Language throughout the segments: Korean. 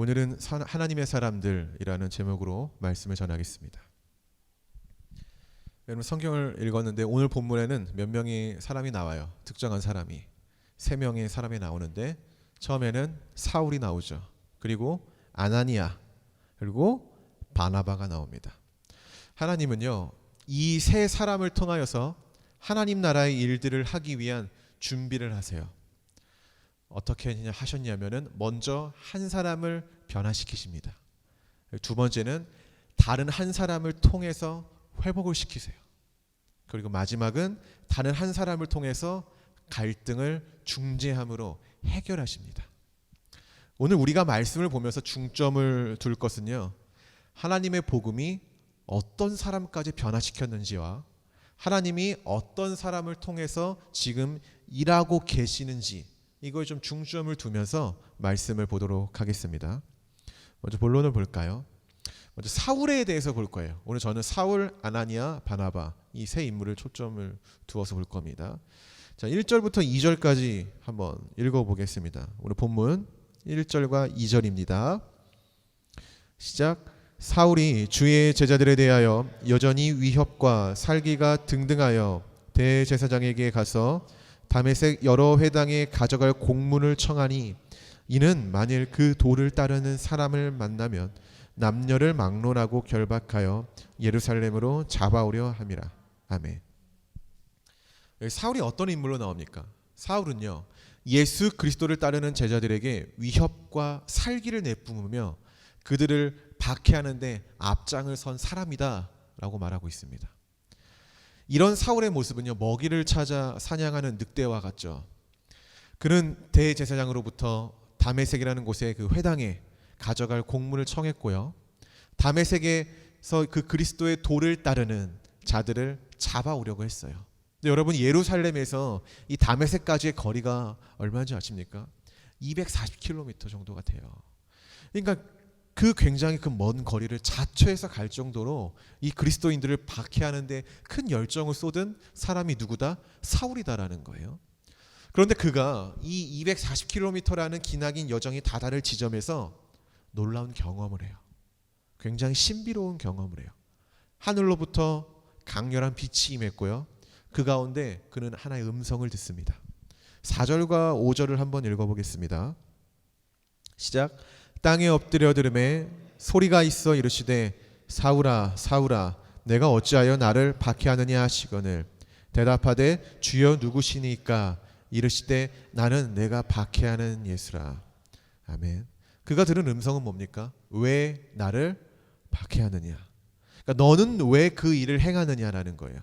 오늘은 사- 하나님의 사람들이라는 제목으로 말씀을 전하겠습니다. 여러분 성경을 읽었는데 오늘 본문에는 몇 명의 사람이 나와요. 특정한 사람이 세 명의 사람이 나오는데 처음에는 사울이 나오죠. 그리고 아나니아 그리고 바나바가 나옵니다. 하나님은요 이 세 사람을 통하여서 하나님 나라의 일들을 하기 위한 준비를 하세요. 어떻게 하셨냐면은 먼저 한 사람을 변화시키십니다. 두 번째는 다른 한 사람을 통해서 회복을 시키세요. 그리고 마지막은 다른 한 사람을 통해서 갈등을 중재함으로 해결하십니다. 오늘 우리가 말씀을 보면서 중점을 둘 것은요. 하나님의 복음이 어떤 사람까지 변화시켰는지와 하나님이 어떤 사람을 통해서 지금 일하고 계시는지 이걸 좀 중점을 두면서 말씀을 보도록 하겠습니다. 먼저 본론을 볼까요? 먼저 사울에 대해서 볼 거예요. 오늘 저는 사울, 아나니아, 바나바 이 세 인물을 초점을 두어서 볼 겁니다. 자, 1절부터 2절까지 한번 읽어 보겠습니다. 오늘 본문 1절과 2절입니다. 시작 사울이 주의 제자들에 대하여 여전히 위협과 살기가 등등하여 대제사장에게 가서 다메섹 여러 회당에 가져갈 공문을 청하니 이는 만일 그 도를 따르는 사람을 만나면 남녀를 막론하고 결박하여 예루살렘으로 잡아오려 함이라. 아멘. 여기 사울이 어떤 인물로 나옵니까? 사울은요. 예수 그리스도를 따르는 제자들에게 위협과 살기를 내뿜으며 그들을 박해하는데 앞장을 선 사람이다라고 말하고 있습니다. 이런 사울의 모습은요 먹이를 찾아 사냥하는 늑대와 같죠. 그는 대제사장으로부터 다메섹이라는 곳의 그 회당에 가져갈 공문을 청했고요. 다메섹에서 그 그리스도의 도를 따르는 자들을 잡아오려고 했어요. 근데 여러분 예루살렘에서 이 다메섹까지의 거리가 얼마인지 아십니까? 240km 정도가 돼요. 그러니까 그 굉장히 그 먼 거리를 자처해서 갈 정도로 이 그리스도인들을 박해하는데 큰 열정을 쏟은 사람이 누구다? 사울이다라는 거예요. 그런데 그가 이 240km라는 기나긴 여정이 다다를 지점에서 놀라운 경험을 해요. 굉장히 신비로운 경험을 해요. 하늘로부터 강렬한 빛이 임했고요. 그 가운데 그는 하나의 음성을 듣습니다. 4절과 5절을 한번 읽어보겠습니다. 시작. 땅에 엎드려 들음에 소리가 있어 이르시되 사울아 사울아 내가 어찌하여 나를 박해하느냐 하시거늘 대답하되 주여 누구시니까 이르시되 나는 내가 박해하는 예수라. 아멘. 그가 들은 음성은 뭡니까? 왜 나를 박해하느냐? 그러니까 너는 왜 그 일을 행하느냐라는 거예요.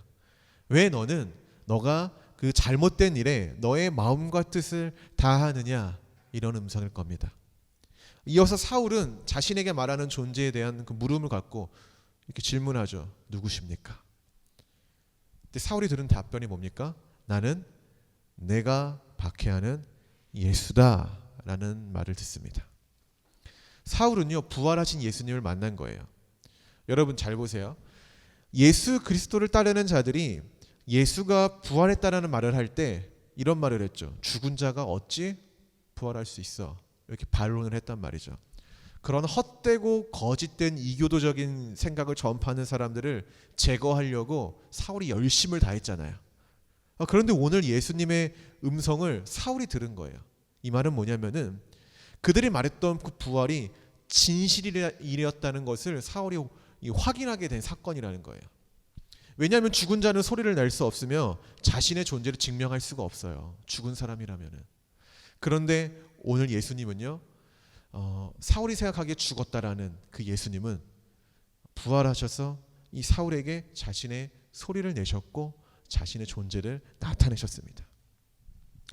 왜 너는 너가 그 잘못된 일에 너의 마음과 뜻을 다하느냐? 이런 음성일 겁니다. 이어서 사울은 자신에게 말하는 존재에 대한 그 물음을 갖고 이렇게 질문하죠. 누구십니까? 근데 사울이 들은 답변이 뭡니까? 나는 내가 박해하는 예수다라는 말을 듣습니다. 사울은요 부활하신 예수님을 만난 거예요. 여러분 잘 보세요. 예수 그리스도를 따르는 자들이 예수가 부활했다라는 말을 할 때 이런 말을 했죠. 죽은 자가 어찌 부활할 수 있어? 이렇게 반론을 했단 말이죠. 그런 헛되고 거짓된 이교도적인 생각을 전파하는 사람들을 제거하려고 사울이 열심을 다했잖아요. 아, 그런데 오늘 예수님의 음성을 사울이 들은 거예요. 이 말은 뭐냐면은 그들이 말했던 그 부활이 진실이었다는 것을 사울이 확인하게 된 사건이라는 거예요. 왜냐하면 죽은 자는 소리를 낼 수 없으며 자신의 존재를 증명할 수가 없어요. 죽은 사람이라면은. 그런데 오늘 예수님은요, 어, 사울이 생각하기에 죽었다라는 그 예수님은 부활하셔서 이 사울에게 자신의 소리를 내셨고 자신의 존재를 나타내셨습니다.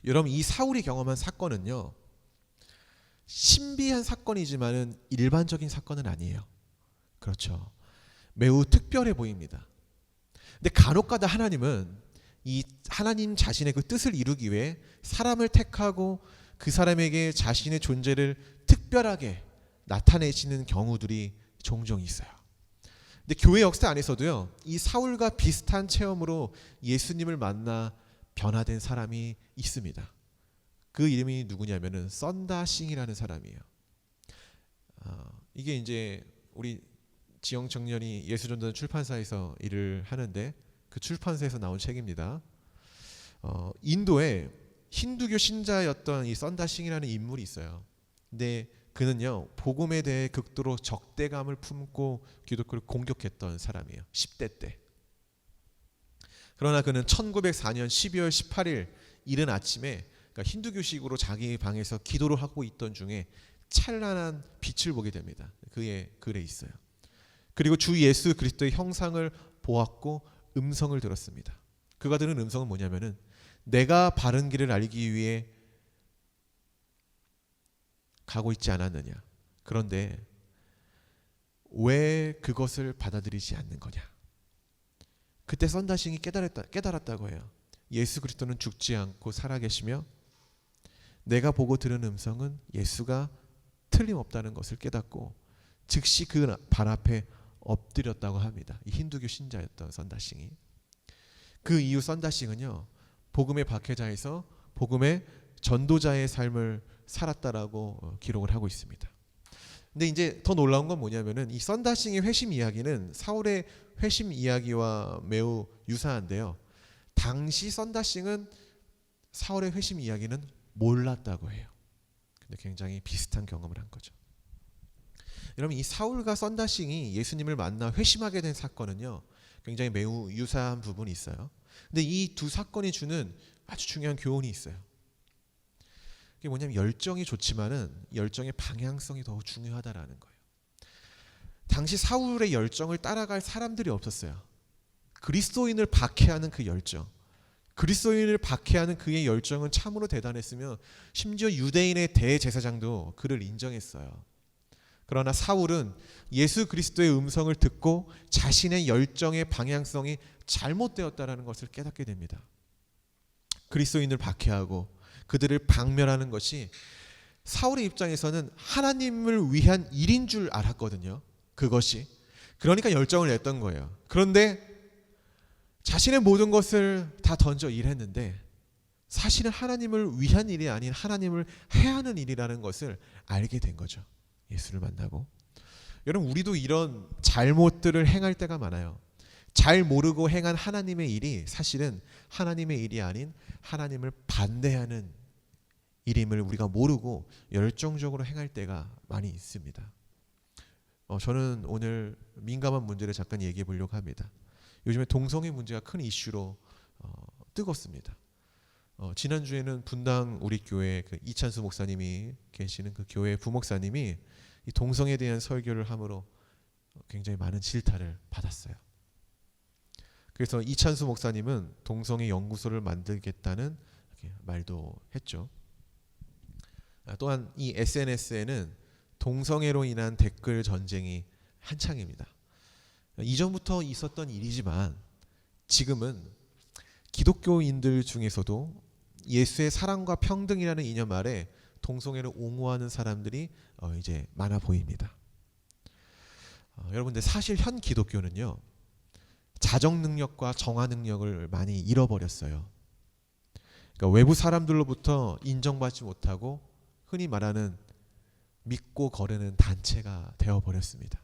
여러분 이 사울이 경험한 사건은요, 신비한 사건이지만은 일반적인 사건은 아니에요. 그렇죠. 매우 특별해 보입니다. 근데 간혹가다 하나님은 이 하나님 자신의 그 뜻을 이루기 위해 사람을 택하고 그 사람에게 자신의 존재를 특별하게 나타내시는 경우들이 종종 있어요. 근데 교회 역사 안에서도요, 이 사울과 비슷한 체험으로 예수님을 만나 변화된 사람이 있습니다. 그 이름이 누구냐면은 썬다싱이라는 사람이에요. 이게 이제 우리 지영 청년이 예수전도 출판사에서 일을 하는데 그 출판사에서 나온 책입니다. 어, 인도에 힌두교 신자였던 이 썬다싱이라는 인물이 있어요. 근데 그는요 복음에 대해 극도로 적대감을 품고 기독교를 공격했던 사람이에요. 10대 때. 그러나 그는 1904년 12월 18일 이른 아침에 그러니까 힌두교식으로 자기 방에서 기도를 하고 있던 중에 찬란한 빛을 보게 됩니다. 그의 글에 있어요. 그리고 주 예수 그리스도의 형상을 보았고 음성을 들었습니다. 그가 들은 음성은 뭐냐면은 내가 바른 길을 알기 위해 가고 있지 않았느냐. 그런데 왜 그것을 받아들이지 않는 거냐. 그때 썬다싱이 깨달았다, 깨달았다고 해요. 예수 그리스도는 죽지 않고 살아계시며 내가 보고 들은 음성은 예수가 틀림없다는 것을 깨닫고 즉시 그 발 앞에 엎드렸다고 합니다. 이 힌두교 신자였던 썬다싱이. 그 이후 썬다싱은요. 복음의 박해자에서 복음의 전도자의 삶을 살았다라고 어, 기록을 하고 있습니다. 근데 이제 더 놀라운 건 뭐냐면은 이 썬다싱의 회심 이야기는 사울의 회심 이야기와 매우 유사한데요. 당시 썬다싱은 사울의 회심 이야기는 몰랐다고 해요. 근데 굉장히 비슷한 경험을 한 거죠. 여러분 이 사울과 썬다싱이 예수님을 만나 회심하게 된 사건은요. 굉장히 매우 유사한 부분이 있어요. 근데 이 두 사건이 주는 아주 중요한 교훈이 있어요. 그게 뭐냐면 열정이 좋지만은 열정의 방향성이 더 중요하다라는 거예요. 당시 사울의 열정을 따라갈 사람들이 없었어요. 그리스도인을 박해하는 그 열정. 그리스도인을 박해하는 그의 열정은 참으로 대단했으며 심지어 유대인의 대제사장도 그를 인정했어요. 그러나 사울은 예수 그리스도의 음성을 듣고 자신의 열정의 방향성이 잘못되었다라는 것을 깨닫게 됩니다. 그리스도인을 박해하고 그들을 박멸하는 것이 사울의 입장에서는 하나님을 위한 일인 줄 알았거든요. 그것이 그러니까 열정을 냈던 거예요. 그런데 자신의 모든 것을 다 던져 일했는데 사실은 하나님을 위한 일이 아닌 하나님을 해하는 일이라는 것을 알게 된 거죠. 예수를 만나고 여러분 우리도 이런 잘못들을 행할 때가 많아요. 잘 모르고 행한 하나님의 일이 사실은 하나님의 일이 아닌 하나님을 반대하는 일임을 우리가 모르고 열정적으로 행할 때가 많이 있습니다. 어, 저는 오늘 민감한 문제를 잠깐 얘기해 보려고 합니다. 요즘에 동성애 문제가 큰 이슈로 어, 뜨겁습니다. 어, 지난 주에는 분당 우리 교회 그 이찬수 목사님이 계시는 그 교회 부목사님이 이 동성에 대한 설교를 함으로 굉장히 많은 질타를 받았어요. 그래서 이찬수 목사님은 동성애 연구소를 만들겠다는 말도 했죠. 아, 또한 이 SNS에는 동성애로 인한 댓글 전쟁이 한창입니다. 이전부터 있었던 일이지만 지금은 기독교인들 중에서도 예수의 사랑과 평등이라는 이념 아래 동성애를 옹호하는 사람들이 어, 이제 많아 보입니다. 어, 여러분들 사실 현 기독교는요 자정 능력과 정화 능력을 많이 잃어버렸어요. 그러니까 외부 사람들로부터 인정받지 못하고 흔히 말하는 믿고 거르는 단체가 되어버렸습니다.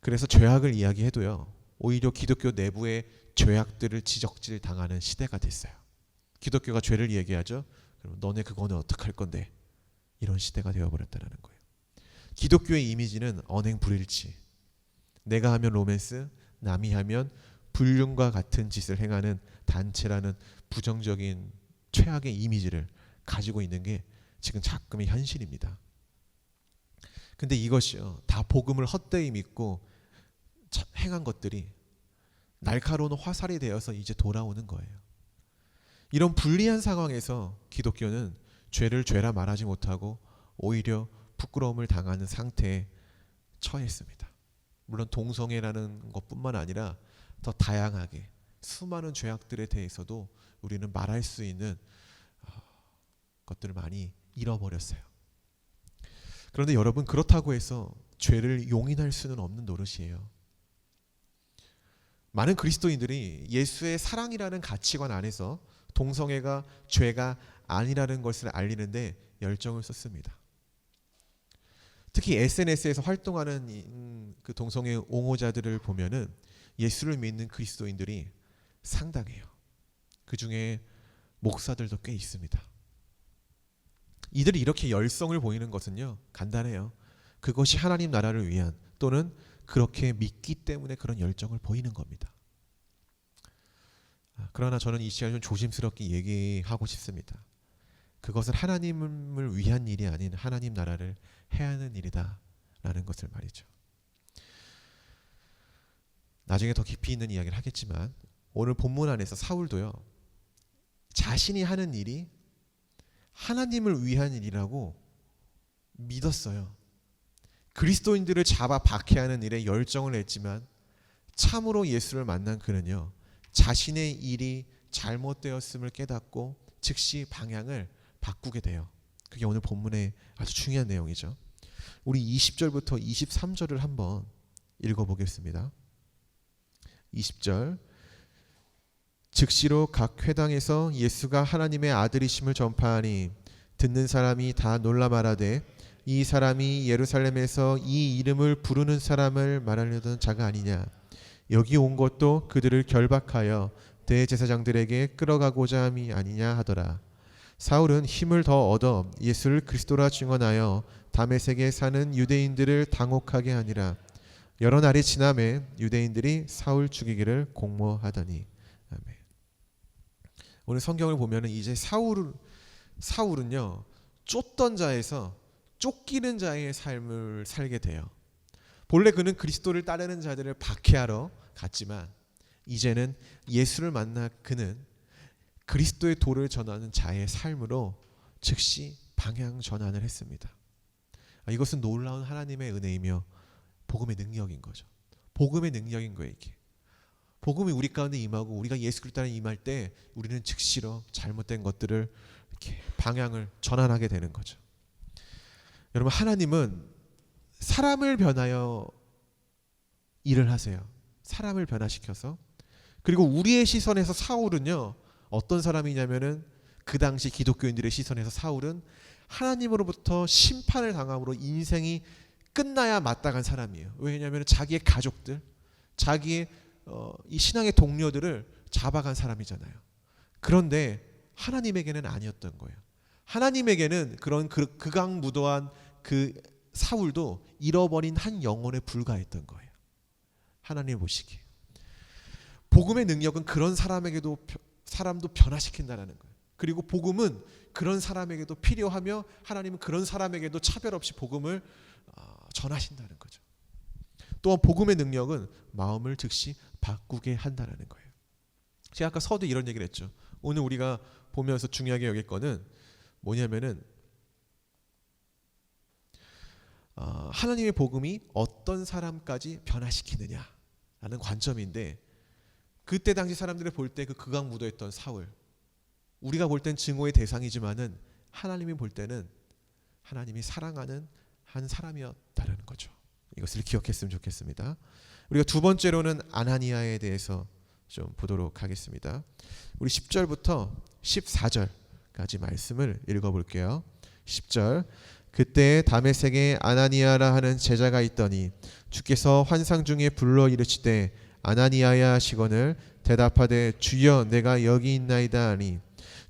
그래서 죄악을 이야기해도요 오히려 기독교 내부의 죄악들을 지적질 당하는 시대가 됐어요. 기독교가 죄를 얘기하죠. 그럼 너네 그거는 어떡할 건데 이런 시대가 되어버렸다는 거예요. 기독교의 이미지는 언행 불일치. 내가 하면 로맨스, 남이 하면 불륜과 같은 짓을 행하는 단체라는 부정적인 최악의 이미지를 가지고 있는 게 지금 작금의 현실입니다. 근데 이것이요 다 복음을 헛되이 믿고 행한 것들이 날카로운 화살이 되어서 이제 돌아오는 거예요. 이런 불리한 상황에서 기독교는 죄를 죄라 말하지 못하고 오히려 부끄러움을 당하는 상태에 처했습니다. 물론 동성애라는 것뿐만 아니라 더 다양하게 수많은 죄악들에 대해서도 우리는 말할 수 있는 어, 것들을 많이 잃어버렸어요. 그런데 여러분 그렇다고 해서 죄를 용인할 수는 없는 노릇이에요. 많은 그리스도인들이 예수의 사랑이라는 가치관 안에서 동성애가 죄가 아니라는 것을 알리는데 열정을 썼습니다. 특히 SNS에서 활동하는 이, 음, 그 동성애 옹호자들을 보면은 예수를 믿는 그리스도인들이 상당해요. 그 중에 목사들도 꽤 있습니다. 이들이 이렇게 열성을 보이는 것은요 간단해요. 그것이 하나님 나라를 위한 또는 그렇게 믿기 때문에 그런 열정을 보이는 겁니다. 아, 그러나 저는 이 시간 좀 조심스럽게 얘기하고 싶습니다. 그것은 하나님을 위한 일이 아닌 하나님 나라를 해야 하는 일이다 라는 것을 말이죠. 나중에 더 깊이 있는 이야기를 하겠지만 오늘 본문 안에서 사울도요 자신이 하는 일이 하나님을 위한 일이라고 믿었어요. 그리스도인들을 잡아 박해하는 일에 열정을 냈지만 참으로 예수를 만난 그는요 자신의 일이 잘못되었음을 깨닫고 즉시 방향을 바꾸게 돼요. 그게 오늘 본문의 아주 중요한 내용이죠. 우리 20절부터 23절을 한번 읽어보겠습니다. 20절 즉시로 각 회당에서 예수가 하나님의 아들이심을 전파하니 듣는 사람이 다 놀라 말하되 이 사람이 예루살렘에서 이 이름을 부르는 사람을 말하려던 자가 아니냐 여기 온 것도 그들을 결박하여 대제사장들에게 끌어가고자 함이 아니냐 하더라 사울은 힘을 더 얻어 예수를 그리스도라 증언하여 다메섹에 사는 유대인들을 당혹하게 하니라 여러 날이 지남에 유대인들이 사울 죽이기를 공모하더니 아멘. 오늘 성경을 보면은 이제 사울 사울은요 쫓던 자에서 쫓기는 자의 삶을 살게 돼요. 본래 그는 그리스도를 따르는 자들을 박해하러 갔지만 이제는 예수를 만나 그는 그리스도의 도를 전하는 자의 삶으로 즉시 방향 전환을 했습니다. 아, 이것은 놀라운 하나님의 은혜이며 복음의 능력인 거죠. 복음의 능력인 거예요, 이게. 복음이 우리 가운데 임하고 우리가 예수 그리스도를 임할 때 우리는 즉시로 잘못된 것들을 이렇게 방향을 전환하게 되는 거죠. 여러분 하나님은 사람을 변하여 일을 하세요. 사람을 변화시켜서 그리고 우리의 시선에서 사울은요 어떤 사람이냐면은 그 당시 기독교인들의 시선에서 사울은 하나님으로부터 심판을 당함으로 인생이 끝나야 마땅한 사람이에요. 왜냐하면 자기의 가족들, 자기의 어, 이 신앙의 동료들을 잡아간 사람이잖아요. 그런데 하나님에게는 아니었던 거예요. 하나님에게는 그런 그, 극악무도한 그 사울도 잃어버린 한 영혼에 불과했던 거예요. 하나님 보시기에. 복음의 능력은 그런 사람에게도 사람도 변화시킨다라는 거예요. 그리고 복음은 그런 사람에게도 필요하며 하나님은 그런 사람에게도 차별 없이 복음을 어, 전하신다는 거죠. 또한 복음의 능력은 마음을 즉시 바꾸게 한다는 거예요. 제가 아까 서두 이런 얘기를 했죠. 오늘 우리가 보면서 중요하게 여길 거는 뭐냐면은 어, 하나님의 복음이 어떤 사람까지 변화시키느냐라는 관점인데 그때 당시 사람들이 볼 때 그 극악 무도했던 사울 우리가 볼 땐 증오의 대상이지만은 하나님이 볼 때는 하나님이 사랑하는 한 사람이었다라는 거죠. 이것을 기억했으면 좋겠습니다. 우리가 두 번째로는 아나니아에 대해서 좀 보도록 하겠습니다. 우리 10절부터 14절까지 말씀을 읽어 볼게요. 10절 그때 다메섹에 아나니아라 하는 제자가 있더니 주께서 환상 중에 불러 이르시되 아나니아야 시건을 대답하되 주여 내가 여기 있나이다 하니.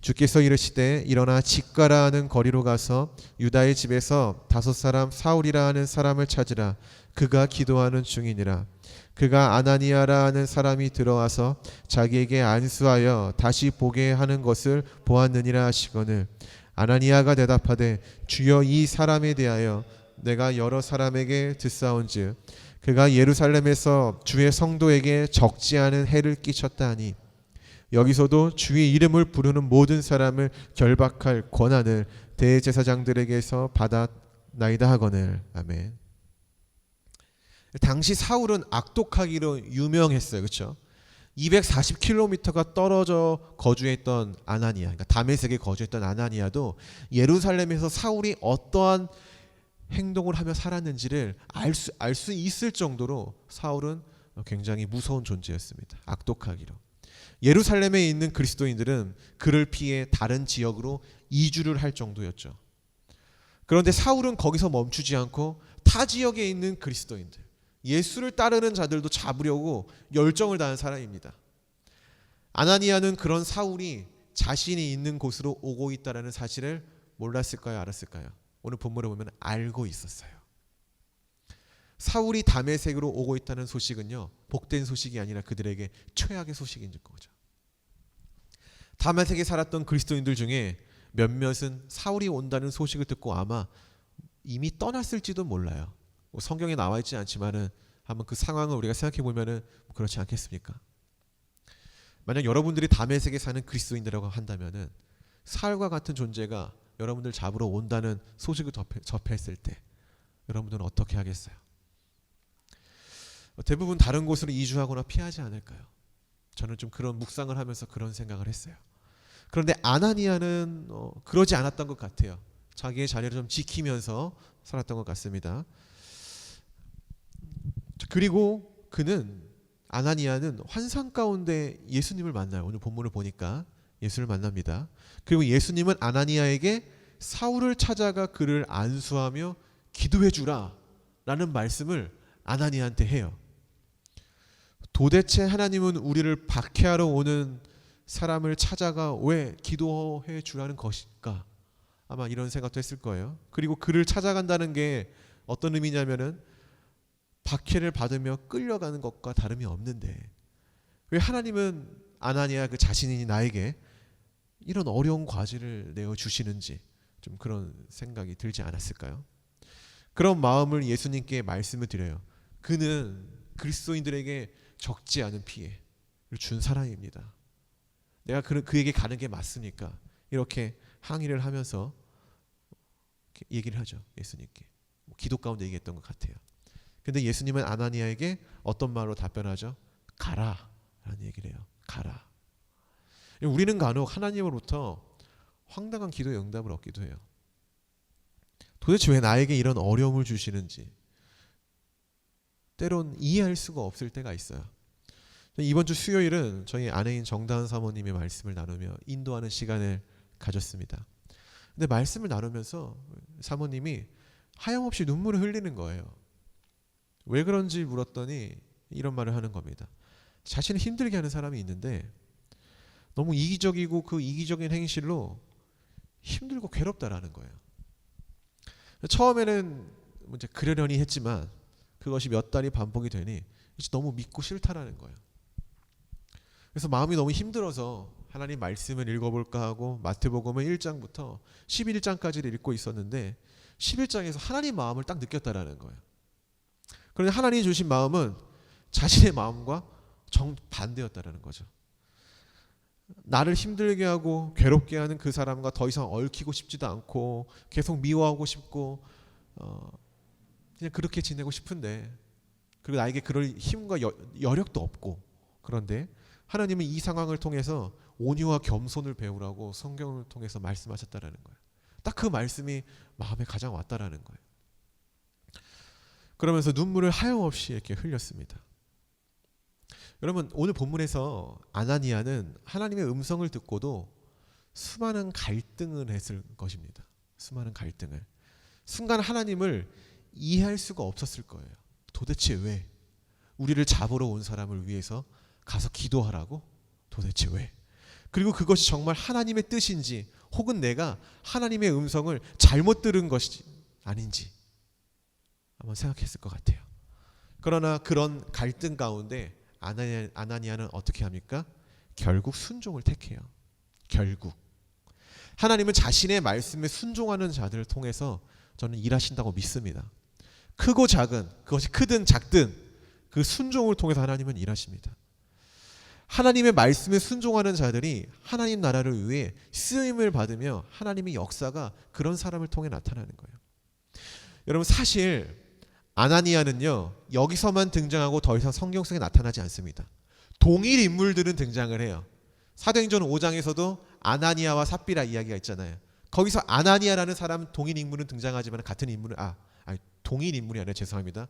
주께서 이르시되 일어나 집가라 하는 거리로 가서 유다의 집에서 다섯 사람 사울이라 하는 사람을 찾으라. 그가 기도하는 중이니라. 그가 아나니아라 하는 사람이 들어와서 자기에게 안수하여 다시 보게 하는 것을 보았느니라 하시거늘. 아나니아가 대답하되 주여 이 사람에 대하여 내가 여러 사람에게 듣사온즉 그가 예루살렘에서 주의 성도에게 적지 않은 해를 끼쳤다 하니 여기서도 주의 이름을 부르는 모든 사람을 결박할 권한을 대제사장들에게서 받았나이다 하거늘 아멘. 당시 사울은 악독하기로 유명했어요. 그렇죠? 240km가 떨어져 거주했던 아나니아, 그러니까 다메섹에 거주했던 아나니아도 예루살렘에서 사울이 어떠한 행동을 하며 살았는지를 알수 알 수 있을 정도로 사울은 굉장히 무서운 존재였습니다. 악독하기로. 예루살렘에 있는 그리스도인들은 그를 피해 다른 지역으로 이주를 할 정도였죠. 그런데 사울은 거기서 멈추지 않고 타 지역에 있는 그리스도인들, 예수를 따르는 자들도 잡으려고 열정을 다한 사람입니다. 아나니아는 그런 사울이 자신이 있는 곳으로 오고 있다라는 사실을 몰랐을까요, 알았을까요? 오늘 본문을 보면 알고 있었어요. 사울이 담에색으로 오고 있다는 소식은요, 복된 소식이 아니라 그들에게 최악의 소식인 거죠. 다메섹에 살았던 그리스도인들 중에 몇몇은 사울이 온다는 소식을 듣고 아마 이미 떠났을지도 몰라요. 뭐 성경에 나와 있지 않지만은 한번 그 상황을 우리가 생각해 보면은 그렇지 않겠습니까? 만약 여러분들이 다메섹에 사는 그리스도인이라고 한다면은 사울과 같은 존재가 여러분들 잡으러 온다는 소식을 접해- 접했을 때 여러분들은 어떻게 하겠어요? 대부분 다른 곳으로 이주하거나 피하지 않을까요? 저는 좀 그런 묵상을 하면서 그런 생각을 했어요. 그런데 아나니아는 어, 그러지 않았던 것 같아요. 자기의 자리를 좀 지키면서 살았던 것 같습니다. 그리고 그는 아나니아는 환상 가운데 예수님을 만나요. 오늘 본문을 보니까 예수를 만납니다. 그리고 예수님은 아나니아에게 사울을 찾아가 그를 안수하며 기도해 주라 라는 말씀을 아나니아한테 해요. 도대체 하나님은 우리를 박해하러 오는 사람을 찾아가 왜 기도해 주라는 것일까? 아마 이런 생각도 했을 거예요. 그리고 그를 찾아간다는 게 어떤 의미냐면은 박해를 받으며 끌려가는 것과 다름이 없는데 왜 하나님은 아나니아 그 자신이 나에게 이런 어려운 과제를 내어 주시는지 좀 그런 생각이 들지 않았을까요? 그런 마음을 예수님께 말씀을 드려요. 그는 그리스도인들에게 적지 않은 피해를 준 사람입니다. 내가 그, 그에게 가는 게 맞으니까 이렇게 항의를 하면서 얘기를 하죠 예수님께 뭐 기도 가운데 얘기했던 것 같아요. 근데 예수님은 아나니아에게 어떤 말로 답변하죠? 가라 라는 얘기를 해요. 가라. 우리는 간혹 하나님으로부터 황당한 기도의 응답을 얻기도 해요. 도대체 왜 나에게 이런 어려움을 주시는지 때론 이해할 수가 없을 때가 있어요. 이번 주 수요일은 저희 아내인 정다은 사모님의 말씀을 나누며 인도하는 시간을 가졌습니다. 근데 말씀을 나누면서 사모님이 하염없이 눈물을 흘리는 거예요. 왜 그런지 물었더니 이런 말을 하는 겁니다. 자신을 힘들게 하는 사람이 있는데 너무 이기적이고 그 이기적인 행실로 힘들고 괴롭다라는 거예요. 처음에는 뭐 이제 그러려니 했지만 그것이 몇 달이 반복이 되니 이제 너무 믿고 싫다라는 거예요. 그래서 마음이 너무 힘들어서 하나님 말씀을 읽어볼까 하고 마태복음의 1장부터 11장까지를 읽고 있었는데 11장에서 하나님 마음을 딱 느꼈다라는 거예요. 그런데 하나님이 주신 마음은 자신의 마음과 정반대였다라는 거죠. 나를 힘들게 하고 괴롭게 하는 그 사람과 더 이상 얽히고 싶지도 않고 계속 미워하고 싶고 어, 그냥 그렇게 지내고 싶은데 그리고 나에게 그럴 힘과 여, 여력도 없고 그런데 하나님은 이 상황을 통해서 온유와 겸손을 배우라고 성경을 통해서 말씀하셨다라는 거예요. 딱 그 말씀이 마음에 가장 왔다라는 거예요. 그러면서 눈물을 하염없이 이렇게 흘렸습니다. 여러분 오늘 본문에서 아나니아는 하나님의 음성을 듣고도 수많은 갈등을 했을 것입니다. 수많은 갈등을 순간 하나님을 이해할 수가 없었을 거예요. 도대체 왜 우리를 잡으러 온 사람을 위해서 가서 기도하라고? 도대체 왜? 그리고 그것이 정말 하나님의 뜻인지 혹은 내가 하나님의 음성을 잘못 들은 것이 아닌지 한번 생각했을 것 같아요. 그러나 그런 갈등 가운데 아나니아, 아나니아는 어떻게 합니까? 결국 순종을 택해요. 결국 하나님은 자신의 말씀에 순종하는 자들을 통해서 저는 일하신다고 믿습니다. 크고 작은 그것이 크든 작든 그 순종을 통해서 하나님은 일하십니다. 하나님의 말씀에 순종하는 자들이 하나님 나라를 위해 쓰임을 받으며 하나님의 역사가 그런 사람을 통해 나타나는 거예요. 여러분 사실 아나니아는요 여기서만 등장하고 더 이상 성경 속에 나타나지 않습니다. 동일 인물들은 등장을 해요. 사도행전 5장에서도 아나니아와 삽비라 이야기가 있잖아요. 거기서 아나니아라는 사람 동일 인물은 등장하지만 같은 인물은 아, 아니, 동일 인물이 아니라 죄송합니다.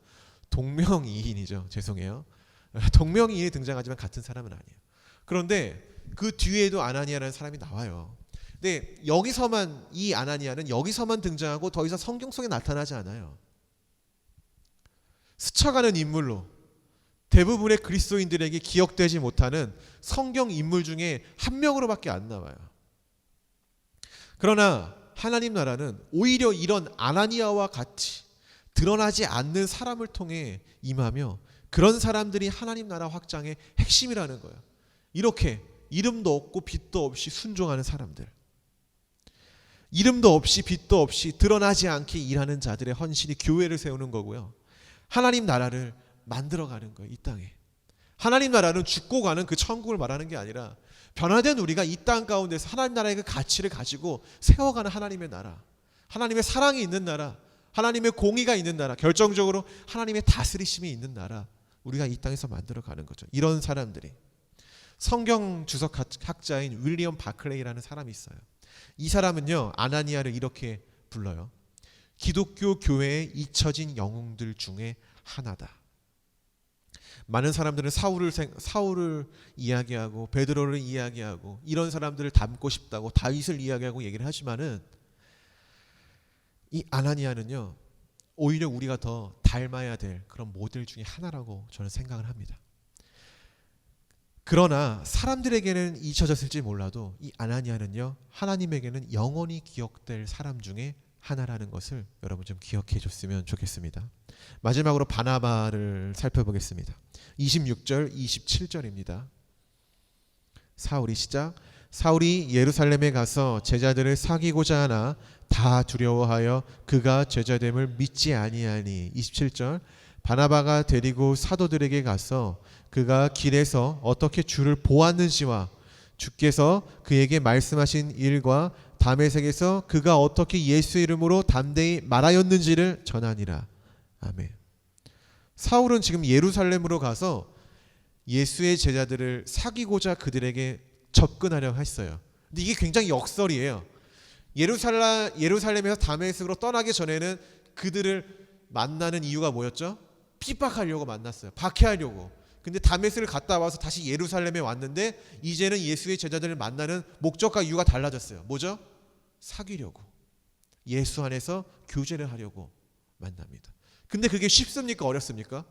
동명이인이죠. 죄송해요. 동명이인이 등장하지만 같은 사람은 아니에요. 그런데 그 뒤에도 아나니아라는 사람이 나와요. 근데 여기서만 이 아나니아는 여기서만 등장하고 더 이상 성경 속에 나타나지 않아요. 스쳐가는 인물로 대부분의 그리스도인들에게 기억되지 못하는 성경 인물 중에 한 명으로밖에 안 나와요. 그러나 하나님 나라는 오히려 이런 아나니아와 같이 드러나지 않는 사람을 통해 임하며 그런 사람들이 하나님 나라 확장의 핵심이라는 거예요. 이렇게 이름도 없고 빛도 없이 순종하는 사람들. 이름도 없이 빛도 없이 드러나지 않게 일하는 자들의 헌신이 교회를 세우는 거고요. 하나님 나라를 만들어가는 거예요. 이 땅에. 하나님 나라는 죽고 가는 그 천국을 말하는 게 아니라 변화된 우리가 이 땅 가운데서 하나님 나라의 그 가치를 가지고 세워가는 하나님의 나라. 하나님의 사랑이 있는 나라. 하나님의 공의가 있는 나라. 결정적으로 하나님의 다스리심이 있는 나라. 우리가 이 땅에서 만들어 가는 거죠. 이런 사람들이. 성경 주석 학자인 윌리엄 바클레이라는 사람이 있어요. 이 사람은요, 아나니아를 이렇게 불러요. 기독교 교회에 잊혀진 영웅들 중에 하나다. 많은 사람들은 사울을 생, 사울을 이야기하고 베드로를 이야기하고 이런 사람들을 닮고 싶다고 다윗을 이야기하고 얘기를 하지만은 이 아나니아는요 오히려 우리가 더 닮아야 될 그런 모델 중에 하나라고 저는 생각을 합니다. 그러나 사람들에게는 잊혀졌을지 몰라도 이 아나니아는요 하나님에게는 영원히 기억될 사람 중에 하나라는 것을 여러분 좀 기억해 줬으면 좋겠습니다. 마지막으로 바나바를 살펴보겠습니다. 26절, 27절입니다. 사울이 시작. 사울이 예루살렘에 가서 제자들을 사귀고자 하나 다 두려워하여 그가 제자됨을 믿지 아니하니 27절 바나바가 데리고 사도들에게 가서 그가 길에서 어떻게 주를 보았는지와 주께서 그에게 말씀하신 일과 담에색에서 그가 어떻게 예수 이름으로 담대히 말하였는지를 전하니라. 아멘. 사울은 지금 예루살렘으로 가서 예수의 제자들을 사귀고자 그들에게 접근하려 했어요. 근데 이게 굉장히 역설이에요. 예루살렘 예루살렘에서 다메섹으로 떠나기 전에는 그들을 만나는 이유가 뭐였죠? 핍박하려고 만났어요. 박해하려고. 근데 다메섹을 갔다 와서 다시 예루살렘에 왔는데 이제는 예수의 제자들을 만나는 목적과 이유가 달라졌어요. 뭐죠? 사귀려고. 예수 안에서 교제를 하려고 만납니다. 근데 그게 쉽습니까? 어렵습니까?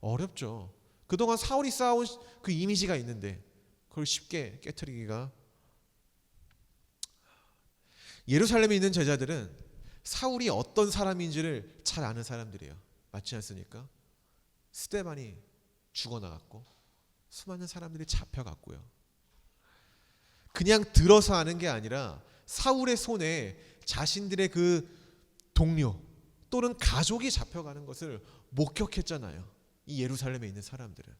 어렵죠. 그동안 사울이 쌓아온 그 이미지가 있는데 그걸 쉽게 깨뜨리기가 예루살렘에 있는 제자들은 사울이 어떤 사람인지를 잘 아는 사람들이에요. 맞지 않습니까? 스테반이 죽어나갔고 수많은 사람들이 잡혀갔고요. 그냥 들어서 하는 게 아니라 사울의 손에 자신들의 그 동료 또는 가족이 잡혀가는 것을 목격했잖아요. 이 예루살렘에 있는 사람들은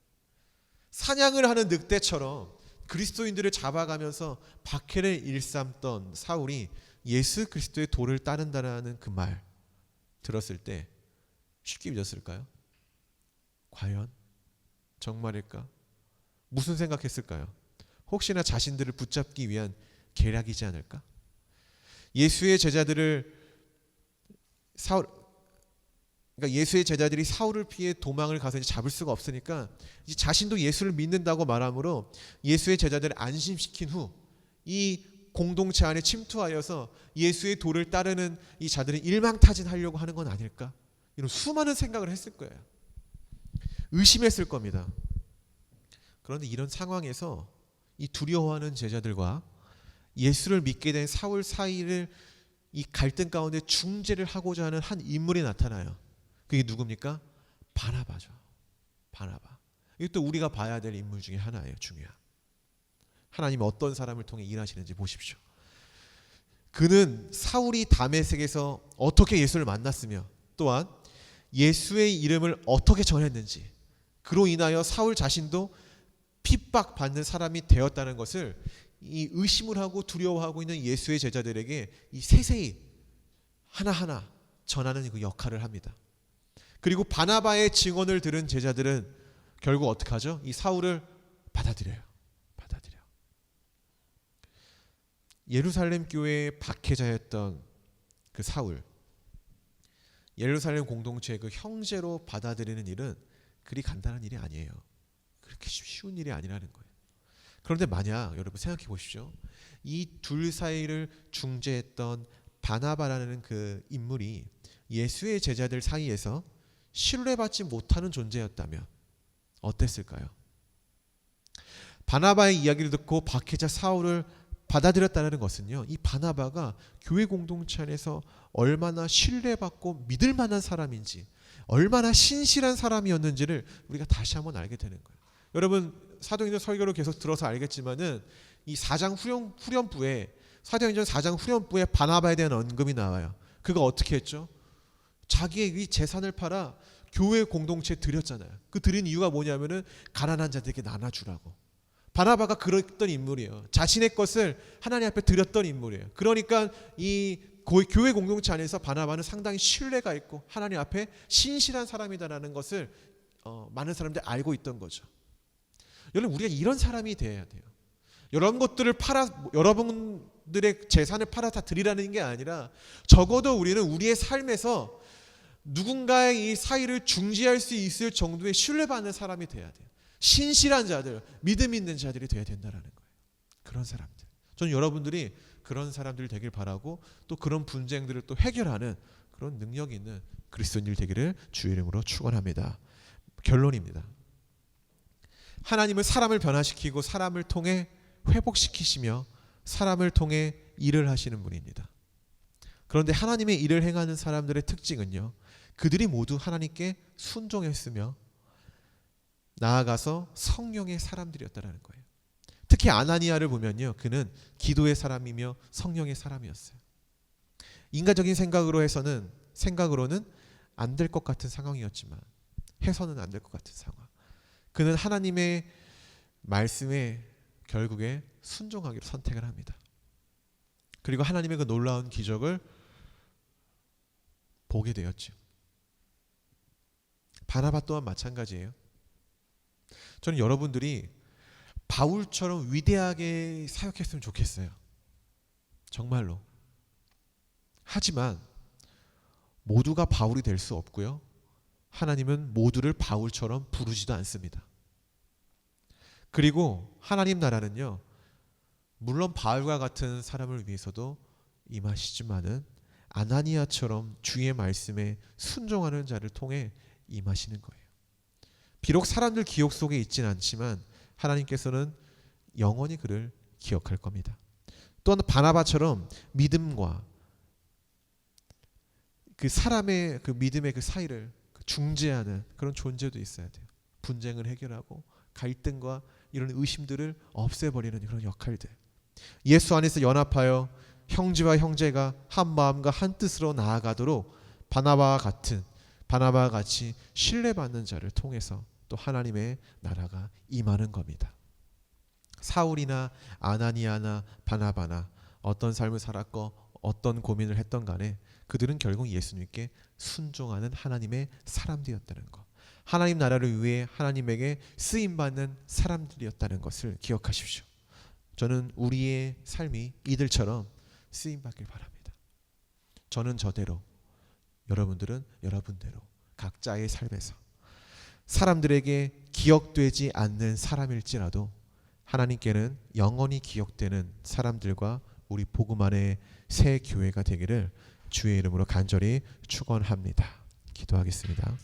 사냥을 하는 늑대처럼 그리스도인들을 잡아가면서 박해를 일삼던 사울이 예수 그리스도의 도를 따른다라는 그 말 들었을 때 쉽게 믿었을까요? 과연 정말일까? 무슨 생각했을까요? 혹시나 자신들을 붙잡기 위한 계략이지 않을까? 예수의 제자들을 사울 그러니까 예수의 제자들이 사울을 피해 도망을 가서 이제 잡을 수가 없으니까 이제 자신도 예수를 믿는다고 말함으로 예수의 제자들을 안심시킨 후 이 공동체 안에 침투하여서 예수의 도를 따르는 이 자들은 일망타진하려고 하는 건 아닐까? 이런 수많은 생각을 했을 거예요. 의심했을 겁니다. 그런데 이런 상황에서 이 두려워하는 제자들과 예수를 믿게 된 사울 사이를 이 갈등 가운데 중재를 하고자 하는 한 인물이 나타나요. 그게 누굽니까? 바나바죠. 바나바. 이것도 우리가 봐야 될 인물 중에 하나예요. 중요한. 하나님 어떤 사람을 통해 일하시는지 보십시오. 그는 사울이 다메섹에서 어떻게 예수를 만났으며 또한 예수의 이름을 어떻게 전했는지 그로 인하여 사울 자신도 핍박받는 사람이 되었다는 것을 이 의심을 하고 두려워하고 있는 예수의 제자들에게 이 세세히 하나하나 전하는 그 역할을 합니다. 그리고 바나바의 증언을 들은 제자들은 결국 어떻게 하죠? 이 사울을 받아들여요. 받아들여. 예루살렘 교회의 박해자였던 그 사울. 예루살렘 공동체의 그 형제로 받아들이는 일은 그리 간단한 일이 아니에요. 그렇게 쉬운 일이 아니라는 거예요. 그런데 만약 여러분 생각해 보십시오. 이 둘 사이를 중재했던 바나바라는 그 인물이 예수의 제자들 사이에서 신뢰받지 못하는 존재였다면 어땠을까요? 바나바의 이야기를 듣고 박해자 사울을 받아들였다는 것은요. 이 바나바가 교회 공동체 안에서 얼마나 신뢰받고 믿을 만한 사람인지, 얼마나 신실한 사람이었는지를 우리가 다시 한번 알게 되는 거예요. 여러분 사도행전 설교를 계속 들어서 알겠지만은 이 4장 후렴 후렴부에 사도행전 4장 후렴부에 바나바에 대한 언급이 나와요. 그가 어떻게 했죠? 자기의 이 재산을 팔아 교회 공동체에 드렸잖아요. 그 드린 이유가 뭐냐면은 가난한 자들에게 나눠주라고. 바나바가 그랬던 인물이에요. 자신의 것을 하나님 앞에 드렸던 인물이에요. 그러니까 이 고- 교회 공동체 안에서 바나바는 상당히 신뢰가 있고 하나님 앞에 신실한 사람이다라는 것을 어, 많은 사람들이 알고 있던 거죠. 여러분 우리가 이런 사람이 돼야 돼요. 여러분 것들을 팔아 여러분들의 재산을 팔아 다 드리라는 게 아니라 적어도 우리는 우리의 삶에서 누군가의 이 사이를 중지할 수 있을 정도의 신뢰받는 사람이 돼야 돼요. 신실한 자들, 믿음 있는 자들이 돼야 된다라는 거예요. 그런 사람들. 저는 여러분들이 그런 사람들 되길 바라고 또 그런 분쟁들을 또 해결하는 그런 능력 있는 그리스도인들 되기를 주의 이름으로 축원합니다. 결론입니다. 하나님은 사람을 변화시키고 사람을 통해 회복시키시며 사람을 통해 일을 하시는 분입니다. 그런데 하나님의 일을 행하는 사람들의 특징은요. 그들이 모두 하나님께 순종했으며 나아가서 성령의 사람들이었다라는 거예요. 특히 아나니아를 보면요. 그는 기도의 사람이며 성령의 사람이었어요. 인간적인 생각으로 해서는 생각으로는 안 될 것 같은 상황이었지만 해서는 안 될 것 같은 상황. 그는 하나님의 말씀에 결국에 순종하기로 선택을 합니다. 그리고 하나님의 그 놀라운 기적을 보게 되었죠. 바나바 또한 마찬가지예요. 저는 여러분들이 바울처럼 위대하게 사역했으면 좋겠어요. 정말로. 하지만 모두가 바울이 될 수 없고요. 하나님은 모두를 바울처럼 부르지도 않습니다. 그리고 하나님 나라는요. 물론 바울과 같은 사람을 위해서도 임하시지만은 아나니아처럼 주의 말씀에 순종하는 자를 통해 임하시는 거예요. 비록 사람들 기억 속에 있지는 않지만 하나님께서는 영원히 그를 기억할 겁니다. 또한 바나바처럼 믿음과 그 사람의 그 믿음의 그 사이를 중재하는 그런 존재도 있어야 돼요. 분쟁을 해결하고 갈등과 이런 의심들을 없애버리는 그런 역할들. 예수 안에서 연합하여 형제와 형제가 한 마음과 한 뜻으로 나아가도록 바나바와 같은 바나바와 같이 신뢰받는 자를 통해서 또 하나님의 나라가 임하는 겁니다. 사울이나 아나니아나 바나바나 어떤 삶을 살았고 어떤 고민을 했던 간에 그들은 결국 예수님께 순종하는 하나님의 사람들이었다는 것. 하나님 나라를 위해 하나님에게 쓰임 받는 사람들이었다는 것을 기억하십시오. 저는 우리의 삶이 이들처럼 쓰임 받길 바랍니다. 저는 저대로 여러분들은 여러분대로 각자의 삶에서 사람들에게 기억되지 않는 사람일지라도 하나님께는 영원히 기억되는 사람들과 우리 복음 안에 새 교회가 되기를 주의 이름으로 간절히 축원합니다. 기도하겠습니다.